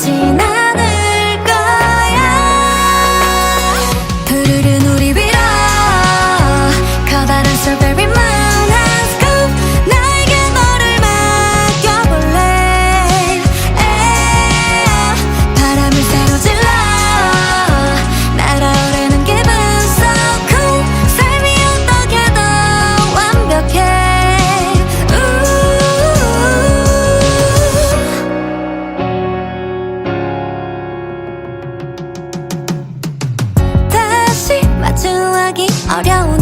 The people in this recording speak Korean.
지나 하기 어려운